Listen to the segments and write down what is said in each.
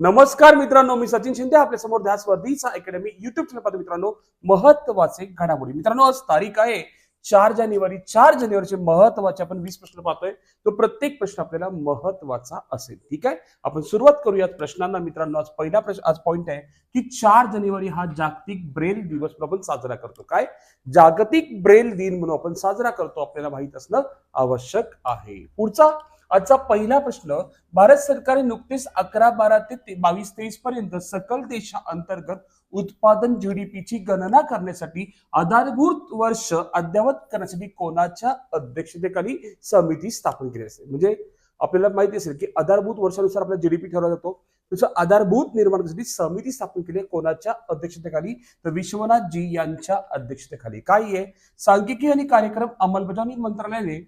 नमस्कार मित्रांनो मी सचिन शिंदे आपल्यासमोर ध्यास स्पर्धीचा अकॅडमी युट्यूब चॅनल पाहतो मित्रांनो महत्त्वाचे घडामोडी. मित्रांनो आज तारीख आहे चार जानेवारी. चार जानेवारीचे महत्त्वाचे आपण वीस प्रश्न पाहतोय. तो प्रत्येक प्रश्न आपल्याला महत्त्वाचा असेल. ठीक आहे? आपण सुरुवात करूयात प्रश्नांना. मित्रांनो आज पहिला प्रश्न आज पॉइंट आहे की चार जानेवारी हा जागतिक ब्रेल दिवस आपण साजरा करतो. काय? जागतिक ब्रेल दिन म्हणून आपण साजरा करतो. आपल्याला माहीत असणं आवश्यक आहे. पुढचा आजचा पहिला प्रश्न भारत सरकारने नुकतेच अकरा बारा ते बावीस तेवीस पर्यंत सकल देशांतर्गत उत्पादन जीडीपीची गणना करण्यासाठी आधारभूत वर्ष अद्ययावत करण्यासाठी कोणाच्या अध्यक्षतेखाली समिती स्थापन केली असेल म्हणजे आपल्याला माहिती असेल की आधारभूत वर्षानुसार आपला जीडीपी ठरवला जातो. त्याचं आधारभूत निर्माण करण्यासाठी समिती स्थापन केली आहे कोणाच्या अध्यक्षतेखाली? तर विश्वनाथ जी यांच्या अध्यक्षतेखाली. काय आहे? सांख्यिकी आणि कार्यक्रम अंमलबजावणी मंत्रालयाने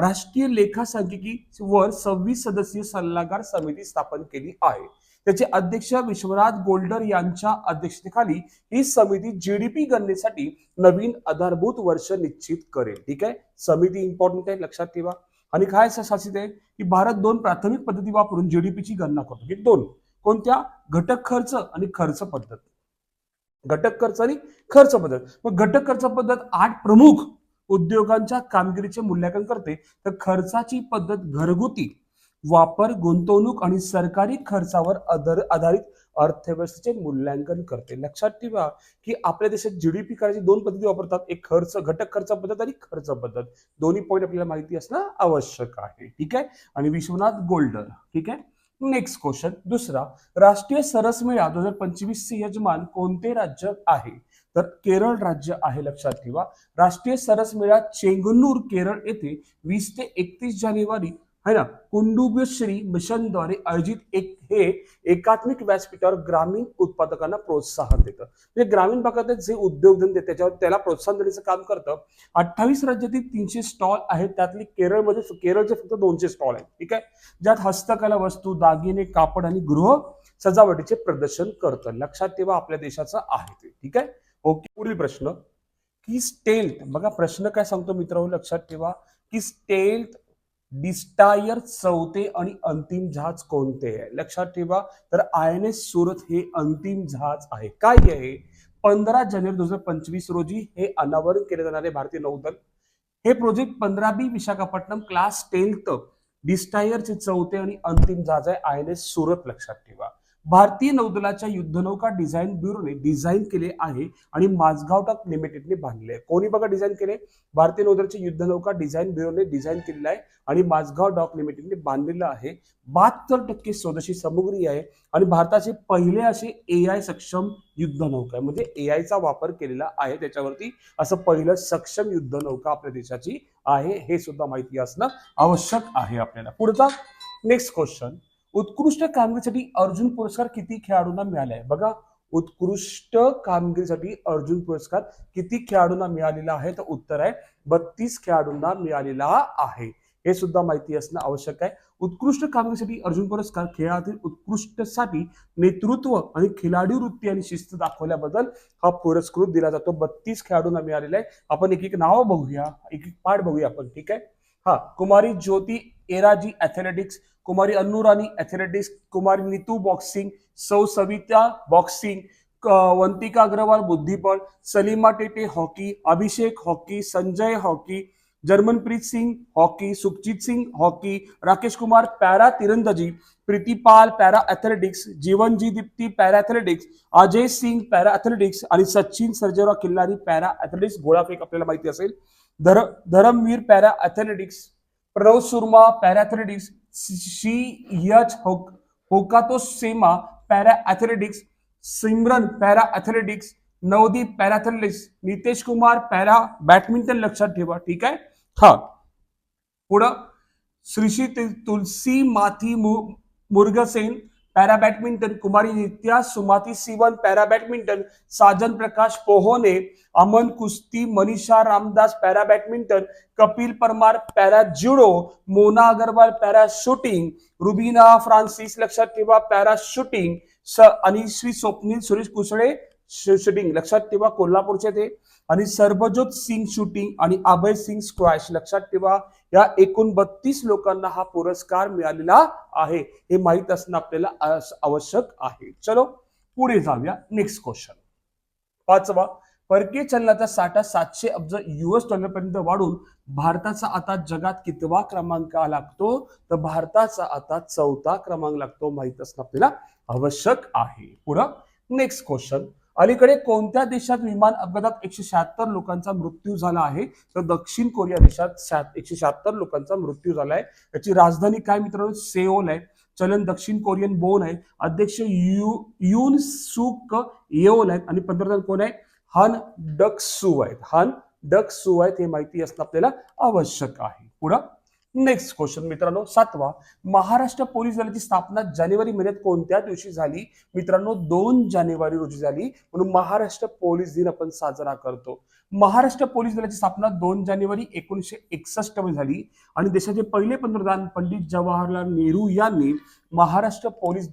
राष्ट्रीय लेखा सांख्यिकी वर सव्वीस सदस्यीय सल्लागार समिती स्थापन केली आहे. त्याचे अध्यक्ष विश्वनाथ गोल्डर यांच्या अध्यक्षतेखाली ही समिती जीडीपी गणनेसाठी नवीन आधारभूत वर्ष निश्चित करेल. ठीक आहे? समिती इम्पॉर्टंट आहे लक्षात ठेवा. आणि काय शासित आहे? की भारत दोन प्राथमिक पद्धती वापरून जीडीपीची गणना करतो. की दोन. कोणत्या? घटक खर्च आणि खर्च पद्धत. घटक खर्च आणि खर्च पद्धत. मग घटक खर्च पद्धत आठ प्रमुख उद्योगांच्या कामगिरीचे मूल्यांकन करते तर खर्चाची पद्धत घरगुती. वापर गुंतवणूक आणि सरकारी खर्चावर आधार आधारित अर्थव्यवस्थेचे मूल्यांकन करते. लक्षात ठेवा की आपल्या देशात जीडीपी करायची दोन पद्धती वापरतात. एक खर्च घटक खर्च पद्धत आणि खर्च पद्धत. दोन्ही पॉईंट आपल्याला माहिती असणं आवश्यक आहे. ठीक आहे? आणि विश्वनाथ गोल्डर ठीक आहे? नेक्स्ट क्वेश्चन दुसरा राष्ट्रीय सरस मेळा दोन हजार पंचवीस चे यजमान कोणते राज्य आहे? तर केरळ राज्य आहे लक्षात ठेवा. राष्ट्रीय सरस मेळा चेंगन्नूर केरळ येथे वीस ते एकतीस जानेवारी है ना? कुंडुबश्री मिशनद्वारे आयोजित एक हे एकात्मिक व्यासपीठावर ग्रामीण उत्पादकांना प्रोत्साहन देतं. म्हणजे ग्रामीण भागात जे उद्योगधंदे त्याच्यावर त्याला प्रोत्साहन देण्याचं काम करतं. अठ्ठावीस राज्यातील तीनशे स्टॉल आहेत. त्यातली केरळमध्ये केरळचे फक्त दोनशे स्टॉल आहेत. ठीक आहे? ज्यात हस्तकला वस्तू दागिने कापड आणि गृह सजावटीचे प्रदर्शन करतं. लक्षात ठेवा आपल्या देशाचं आहे ते. ठीक आहे? ओके पुढील प्रश्न. की स्टेल्थ बघा प्रश्न काय सांगतो मित्रांनो लक्षात ठेवा. की स्टेल्थ डिस्टायर चौथे आणि अंतिम जहाज कोणते आहे? लक्षात ठेवा. तर आय एन एस सुरत हे अंतिम जहाज आहे. काय आहे? पंधरा जानेवारी दोन हजार पंचवीस रोजी हे अनावरण केले जाणारे भारतीय नौदल. हे प्रोजेक्ट पंधरा बी विशाखापट्टणम क्लास टेन्थ डिस्टायरचे चौथे आणि अंतिम जहाज आहे आय एन एस सुरत लक्षात ठेवा. भारतीय नौदलाच्या युद्धनौका डिझाईन ब्युरोने डिझाईन केले आहे आणि माझगाव टॉक लिमिटेडने बांधले आहे. कोणी बघा डिझाईन केले? भारतीय नौदलाची युद्धनौका डिझाईन ब्युरोने डिझाईन केलेला आहे आणि माझगाव डॉक लिमिटेडने बांधलेलं आहे. बहात्तर टक्के स्वदेशी सामुग्री आहे आणि भारताचे पहिले असे ए आय सक्षम युद्धनौका आहे. म्हणजे ए आयचा वापर केलेला आहे त्याच्यावरती असं पहिलं सक्षम युद्धनौका आपल्या देशाची आहे हे सुद्धा माहिती असणं आवश्यक आहे आपल्याला. पुढचा नेक्स्ट क्वेश्चन उत्कृष्ट कामगिरीसाठी अर्जुन पुरस्कार किती खेळाडूंना मिळाले आहे बघा उत्कृष्ट कामगिरीसाठी अर्जुन पुरस्कार किती खेळाडूंना मिळालेला आहे? तर उत्तर आहे बत्तीस खेळाडूंना मिळालेला आहे. हे सुद्धा माहिती असणं आवश्यक आहे. उत्कृष्ट कामगिरीसाठी अर्जुन पुरस्कार खेळातील उत्कृष्टसाठी नेतृत्व आणि खिलाडी वृत्ती आणि शिस्त दाखवल्याबद्दल हा पुरस्कृत दिला जातो. बत्तीस खेळाडूंना मिळालेला आहे. आपण एक एक नाव बघूया एक एक पाठ बघूया आपण ठीक आहे? हा Kumari Jyoti Yarraji athletics Kumari Annurani athletics Kumari Nitu boxing सौ सविता बॉक्सिंग वंतिका अग्रवाल बुद्धिबळ Salima Tete hockey Abhishek hockey Sanjay hockey Jarmanpreet Singh hockey Sukhjeet Singh hockey Rakesh Kumar para तिरंदाजी Preetipal para athletics Jeevanji Deepthi para athletics Ajay Singh para athletics आणि Sachin Sarjerao Khilari para athletics गोळाफेक आपल्याला माहिती असेल. Dhar Dharamvir para athletics Pranav Soorma para शी यच होक Hokato Sema para athletics Simran para athletics Navdeep para athletics Nitesh Kumar para badminton लक्षात ठेवा ठीक आहे? हा. पुढं श्रीशी तु- तुलसी माथी मु- Murugesan para badminton Kumari Nithya Sumathy Sivan para badminton Sajan Prakash पोहोने Aman कुस्ती Manisha Ramdas para badminton Kapil Parmar para judo Mona Agarwal para shooting Rubina Francis लक्षात ठेवा पॅरा शूटिंग स आणि श्री स्वप्नील सुरेश कुसळे शूटिंग लक्षात ठेवा कोल्हापूरचे ते. आणि सर्वजोत सिंग शूटिंग आणि अभय सिंग स्क्वॅश लक्षात ठेवा या एकूण बत्तीस लोकांना हा पुरस्कार मिळालेला आहे. हे माहीत असणं आपल्याला आवश्यक आहे. चलो पुढे जाऊया. नेक्स्ट क्वेश्चन पाचवा परकीय चलनाचा साठा सातशे अब्ज युएस डॉलर पर्यंत वाढून भारताचा आता जगात कितवा क्रमांक लागतो? तर भारताचा आता चौथा क्रमांक लागतो माहीत असणं आपल्याला आवश्यक आहे. पुढं नेक्स्ट क्वेश्चन अलीकडे कोणत्या देशात विमान अपघातात एकशे शहात्तर लोकांचा मृत्यू झाला आहे? तर दक्षिण कोरिया देशात एकशे शहात्तर लोकांचा मृत्यू झाला आहे. याची राजधानी काय मित्रांनो? सेओल आहे. चलन दक्षिण कोरियन बोन आहे. अध्यक्ष यु युन सुक येओल आहेत. आणि पंतप्रधान कोण आहे? हन डक सू आहेत. हन डक सू आहेत हे माहिती असणं आपल्याला आवश्यक आहे. पुढं नेक्स्ट क्वेश्चन मित्रांनो. सातवा. महाराष्ट्र पोलीस दलाची स्थापना जानेवारी महिन्यात कोणत्या दिवशी झाली? मित्रांनो दोन जानेवारी रोजी झाली. म्हणून महाराष्ट्र पोलीस दिन आपण साजरा करतो. महाराष्ट्र पोलीस दलाची स्थापना दोन जानेवारी एकोणीसशे एकसष्टमध्ये झाली. आणि देशाचे पहिले पंतप्रधान पंडित जवाहरलाल नेहरू यांनी महाराष्ट्र पोलीस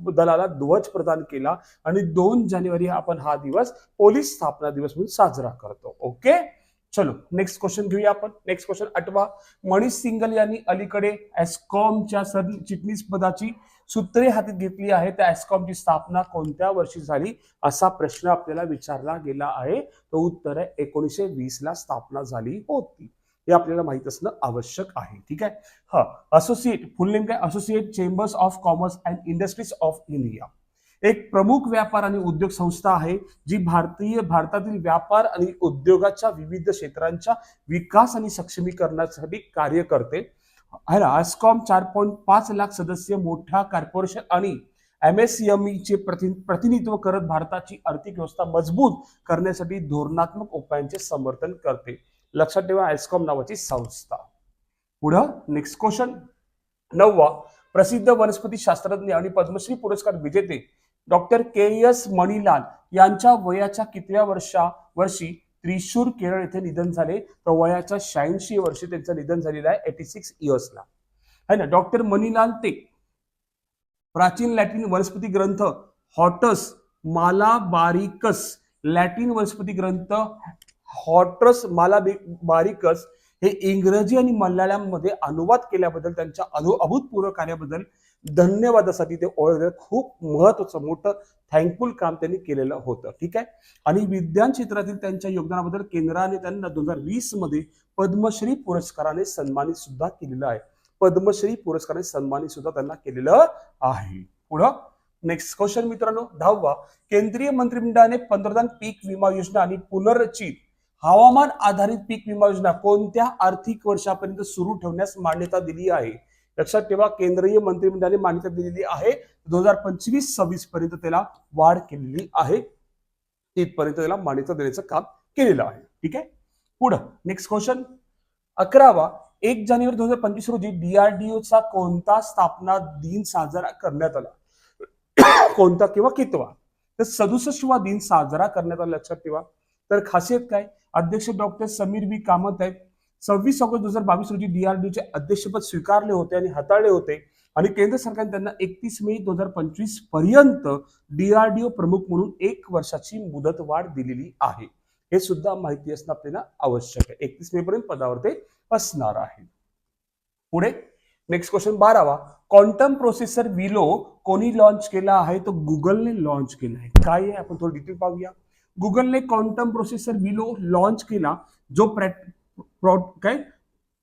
दलाला ध्वज प्रदान केला. आणि दोन जानेवारी आपण हा दिवस पोलीस स्थापना दिवस म्हणून साजरा करतो. ओके चलो नेक्स्ट क्वेश्चन घेऊया आपण. नेक्स्ट क्वेश्चन आठवा. मनीष सिंगल यांनी अलीकडे एस्कॉमच्या सरचिटणीस पदाची सूत्रे हातात घेतली आहे. त्या एस्कॉमची स्थापना कोणत्या वर्षी झाली? असा प्रश्न आपल्याला विचारला गेला आहे. तो उत्तर आहे एकोणीसशे वीस ला स्थापना झाली होती. हे आपल्याला माहीत असणं आवश्यक आहे ठीक आहे? हा असोसिएट फुल नेम काय? Associate chambers of commerce and industries of India एक प्रमुख व्यापार आणि उद्योग संस्था आहे जी भारतीय भारतातील व्यापार आणि उद्योगाच्या विविध क्षेत्रांच्या विकास आणि सक्षमीकरणासाठी कार्य करते. आहे आस्कॉम चार पॉईंट पाच लाख सदस्य मोठ्या कॉर्पोरेशन आणि एम एमएसएमई चे प्रति प्रतिनिधित्व करत भारताची आर्थिक व्यवस्था मजबूत करण्यासाठी धोरणात्मक उपायांचे समर्थन करते. लक्षात ठेवा आयस्कॉम नावाची संस्था. पुढं नेक्स्ट क्वेश्चन नववा प्रसिद्ध वनस्पती शास्त्रज्ञ आणि पद्मश्री पुरस्कार विजेते. डॉक्टर के एस मणिलाल यांच्या वयाच्या कितव्या वर्षा वर्षी त्रिशूर केरळ येथे निधन झाले. तर वयाच्या शहाऐंशी वर्षी त्यांचं निधन झालेलं आहे एटी सिक्स इयर्सला है ना? डॉक्टर मणिलाल ते प्राचीन लॅटिन वनस्पती ग्रंथ हॉटस मालाबारिकस लॅटिन वनस्पती ग्रंथ हॉटस मालाबारिकस हे इंग्रजी आणि मल्याळममध्ये अनुवाद केल्याबद्दल त्यांच्या अनु अभूतपूर्व कार्याबद्दल धन्यवादासाठी ते ओळखलं खूप महत्वाचं मोठं थँकफुल काम त्यांनी केलेलं होतं ठीक आहे? आणि विज्ञान क्षेत्रातील त्यांच्या योगदानाबद्दल केंद्राने त्यांना दोन हजार वीसमध्ये पद्मश्री पुरस्काराने सन्मानित सुद्धा केलेलं आहे. पद्मश्री पुरस्काराने सन्मानित सुद्धा त्यांना केलेलं आहे. पुढं नेक्स्ट क्वेश्चन मित्रांनो दहावा. केंद्रीय मंत्रिमंडळाने पंतप्रधान पीक विमा योजना आणि पुनर्रचित हवामान आधारित पीक विमा योजना कोणत्या आर्थिक वर्षापर्यंत सुरू ठेवण्यास मान्यता दिली आहे? लक्षात ठेवा केंद्रीय मंत्रिमंडळाने मान्यता दिलेली आहे. दोन हजार पंचवीस सव्वीस पर्यंत त्याला वाढ केलेली आहे. तिथपर्यंत त्याला मान्यता देण्याचं काम केलेलं आहे. ठीक आहे? पुढं नेक्स्ट क्वेश्चन अकरावा एक जानेवारी दोन हजार पंचवीस रोजी डीआरडीओचा कोणता स्थापना दिन साजरा करण्यात आला? कोणता किंवा कितवा? तर सदुसष्टवा दिन साजरा करण्यात आला लक्षात ठेवा. तर खासियत काय? अध्यक्ष डॉक्टर समीर बी कामत आहेत. सव्वीस ऑगस्ट दोन हजार बावीस रोजी डीआरडीओचे अध्यक्षपद स्वीकारले होते आणि हाताळले होते. आणि केंद्र सरकारने त्यांना एकतीस मे दोन हजार पंचवीसपर्यंत डीआरडीओ प्रमुख म्हणून एक वर्षाची मुदतवाढ दिलेली आहे. हे सुद्धा माहिती असणं आपल्याला आवश्यक आहे. एकतीस मे पर्यंत पदावर ते असणार आहे पुढे नेक्स्ट क्वेश्चन बारावा. क्वांटम प्रोसेसर विलो कोणी लॉन्च केला आहे? तो गुगलने लॉन्च केला आहे. काय आहे? आपण थोडं डिटेल पाहूया. गुगलने क्वांटम प्रोसेसर विलो लॉन्च केला जो प्रॅट- प्रॉ- काय?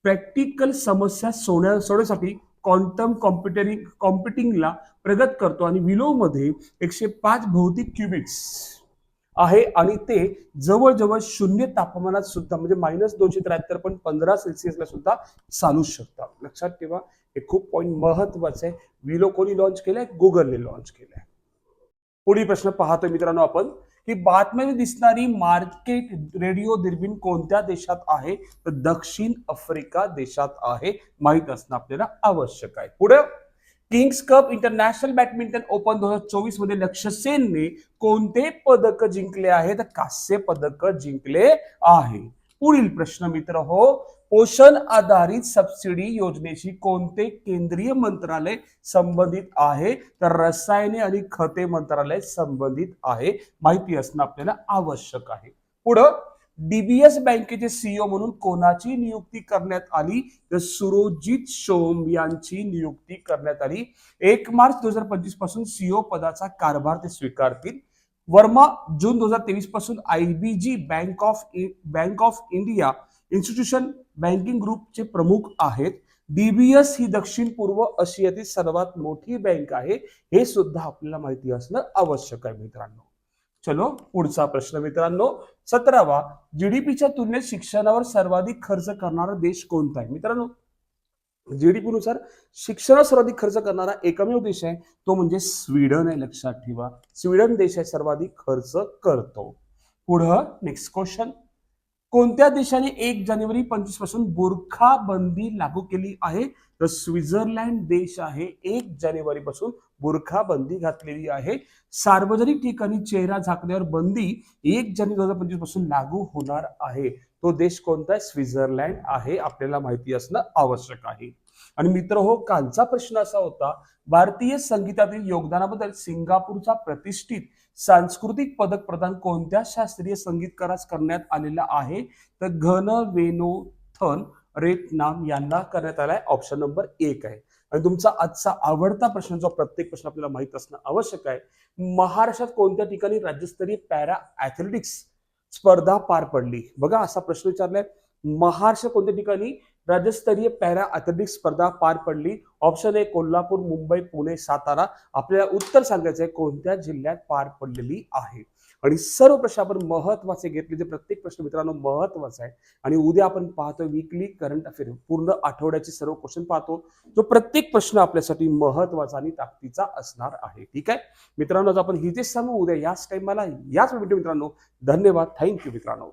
प्रॅक्टिकल समस्या सोडण्या सोडण्यासाठी क्वांटम कॉम्प्युटरिंग कॉम्प्युटिंगला प्रगत करतो आणि विलोमध्ये एकशे पाच भौतिक क्युबिट्स आहे आणि ते जवळजवळ शून्य तापमानात सुद्धा म्हणजे मायनस दोनशे त्र्याहत्तर पण पंधरा सेल्सिअसला सुद्धा चालू शकतात लक्षात ठेवा हे खूप पॉईंट महत्वाचं आहे. विलो कोणी लॉन्च केलंय गुगलने लॉन्च केलंय. पुढील प्रश्न पाहतो मित्रांनो आपण. ती बातमी दिसणारी मार्केट रेडिओ दुर्बीण कोणत्या देशात आहे? तर दक्षिण आफ्रिका देशात आहे. माहीत असणं आपल्याला आवश्यक आहे. पुढे King's cup international badminton open दोन हजार चोवीसमध्ये लक्ष्य सेनने कोणते पदक जिंकले आहे तर कांस्य पदक जिंकले आहे पुढील प्रश्न मित्र हो पोषण आधारित सबसिडी योजनेशी कोणते केंद्रीय मंत्रालय संबंधित आहे? तर रसायने आणि खते मंत्रालय संबंधित आहे. माहिती असणं आपल्याला आवश्यक आहे. पुढं डीबीएस बँकेचे सीईओ म्हणून कोणाची नियुक्ती करण्यात आली? तर सुरोजित शोम यांची नियुक्ती करण्यात आली. एक मार्च दोन हजार पंचवीसपासून सीईओ पदाचा कारभार ते स्वीकारतील. वर्मा जून दोन हजार तेवीसपासून IBG bank of bank of India institution banking ग्रुपचे प्रमुख आहेत. डीबीएस ही दक्षिण पूर्व आशियातील सर्वात मोठी बँक आहे. हे सुद्धा आपल्याला माहिती असणं आवश्यक आहे मित्रांनो. चलो पुढचा प्रश्न मित्रांनो. सतरावा जीडीपीच्या तुलनेत शिक्षणावर सर्वाधिक खर्च करणारा देश कोणता आहे? मित्रांनो जीडीपी नुसार शिक्षणावर सर्वाधिक खर्च करणारा एकमेव देश आहे. तो म्हणजे स्वीडन आहे लक्षात ठेवा. स्वीडन देश आहे सर्वाधिक खर्च करतो. पुढं नेक्स्ट क्वेश्चन कोणत्या देशाने एक जानेवारी पंचवीसपासून बुरखा बंदी लागू केली आहे? तर स्वित्झर्लंड देश आहे एक जानेवारी पासून बुरखा बंदी घातलेली आहे. सार्वजनिक ठिकाणी चेहरा झाकण्यावर बंदी एक जानेवारी दोन हजार पंचवीसपासून लागू होणार आहे. तो देश कोणता आहे? स्वित्झर्लंड आहे आपल्याला माहिती असणं आवश्यक आहे. आणि मित्र हो कालचा प्रश्न असा होता भारतीय संगीतातील योगदानाबद्दल सिंगापूरचा प्रतिष्ठित सांस्कृतिक पदक प्रदान कोणत्या शास्त्रीय संगीतकारास करण्यात आलेला आहे? तर घन वेणोथन रेट नाम यांना करण्यात आलाय. ऑप्शन नंबर एक आहे. आणि तुमचा आजचा आवडता प्रश्न जो प्रत्येक प्रश्न आपल्याला माहीत असणं आवश्यक आहे महाराष्ट्रात कोणत्या ठिकाणी राज्यस्तरीय पॅरा ॲथलेटिक्स स्पर्धा पार पडली? बघा असा प्रश्न विचारलाय. महाराष्ट्र कोणत्या ठिकाणी राज्यस्तरीय पॅरा ॲथलेटिक्स स्पर्धा पार पडली. Option A Kolhapur Mumbai Pune Satara. आपल्याला उत्तर सांगायचं आहे कोणत्या जिल्ह्यात पार पडलेली आहे? आणि सर्व प्रश्न आपण महत्त्वाचे घेतले. जे प्रत्येक प्रश्न मित्रांनो महत्त्वाचा आहे. आणि उद्या आपण पाहतो विकली करंट अफेअर पूर्ण आठवड्याचे सर्व क्वेश्चन पाहतो. जो प्रत्येक प्रश्न आपल्यासाठी महत्त्वाचा आणि ताकदीचा असणार आहे. ठीक आहे? मित्रांनो आपण हिजेच सांगू उद्या याच टाइमाला याच व्हिडिओ मित्रांनो. धन्यवाद. थँक्यू मित्रांनो.